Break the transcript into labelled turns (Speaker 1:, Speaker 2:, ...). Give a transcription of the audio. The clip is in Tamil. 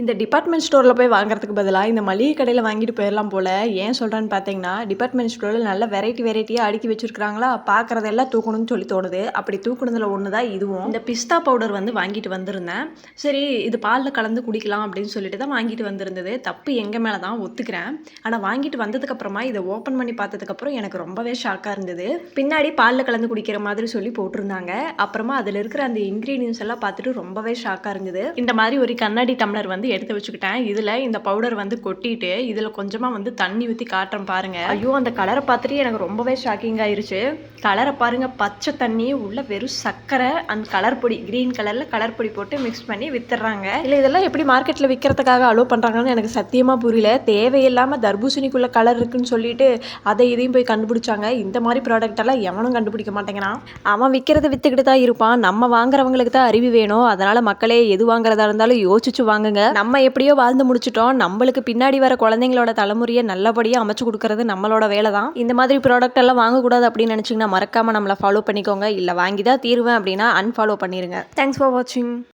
Speaker 1: இந்த டிபார்ட்மெண்ட் ஸ்டோரில் போய் வாங்குறதுக்கு பதிலாக இந்த மளிகை கடையில் வாங்கிட்டு போயிடலாம் போல். ஏன் சொல்கிறேன்னு பார்த்தீங்கன்னா டிபார்ட்மெண்ட் ஸ்டோரில் நல்ல வெரைட்டி வெரைட்டியாக அடுக்கி வச்சுருக்காங்களா பார்க்குறதெல்லாம் தூக்கணும்னு சொல்லி தோணுது. அப்படி தூக்குனதில் ஒன்று தான் இதுவும். இந்த பிஸ்தா பவுடர் வந்து வாங்கிட்டு வந்திருந்தேன். சரி இது பாலில் கலந்து குடிக்கலாம் அப்படின்னு சொல்லிட்டு தான் வாங்கிட்டு வந்திருந்தது. தப்பு எங்கள் மேலே தான் ஒத்துக்கிறேன். ஆனால் வாங்கிட்டு வந்ததுக்கப்புறமா இதை ஓப்பன் பண்ணி பார்த்ததுக்கப்புறம் எனக்கு ரொம்பவே ஷாக்காக இருந்தது. பின்னாடி பாலில் கலந்து குடிக்கிற மாதிரி சொல்லி போட்டிருந்தாங்க. அப்புறமா அதில் இருக்கிற அந்த இன்க்ரீடியன்ஸ் எல்லாம் பார்த்துட்டு ரொம்பவே ஷாக்காக இருந்தது. இந்த மாதிரி ஒரு கண்ணாடி டம்ளர் வந்து எடுத்து வச்சுக்கிட்டேன். இதில் இந்த பவுடர் வந்து கொட்டிட்டு இதில் கொஞ்சமாக வந்து தண்ணி ஊற்றி காட்டுறேன் பாருங்க. ஐயோ அந்த கலரை பார்த்துட்டு எனக்கு ரொம்பவே ஷாக்கிங் ஆயிருச்சு. கலரை பாருங்க பச்சை தண்ணி உள்ள வெறும் சர்க்கரை அந்த கலர் பொடி க்ரீன் கலரில் கலர் பொடி போட்டு மிக்ஸ் பண்ணி வித்துடுறாங்க. இல்லை இதெல்லாம் எப்படி மார்க்கெட்டில் விற்கிறதுக்காக அலோவ் பண்ணுறாங்கன்னு எனக்கு சத்தியமாக புரியல. தேவையில்லாமல் தர்பூசணிக்குள்ள கலர் இருக்குன்னு சொல்லிட்டு அதை இதையும் போய் கண்டுபிடிச்சாங்க. இந்த மாதிரி ப்ராடக்ட் எல்லாம் எவனும் கண்டுபிடிக்க மாட்டேங்கிறான். அவன் விற்கிறத வித்துக்கிட்டு தான் இருப்பான். நம்ம வாங்குறவங்களுக்கு தான் அறிவு வேணும். அதனால மக்களே எது வாங்குறதா இருந்தாலும் யோசிச்சு வாங்குங்க. நம்ம எப்படியோ வாழ்ந்து முடிச்சிட்டோம். நம்மளுக்கு பின்னாடி வர குழந்தைங்களோட தலைமுறையை நல்லபடியாக அமைச்சு கொடுக்கறது நம்மளோட வேலை தான் இந்த மாதிரி ப்ராடக்ட் எல்லாம் வாங்கக்கூடாது அப்படின்னு நினச்சிங்கன்னா மறக்காமல் நம்மளை ஃபாலோ பண்ணிக்கோங்க. இல்லை வாங்கி தான் தீருவேன் அப்படின்னா அன்ஃபாலோ பண்ணிடுங்க தேங்க்ஸ் ஃபார் வாட்சிங்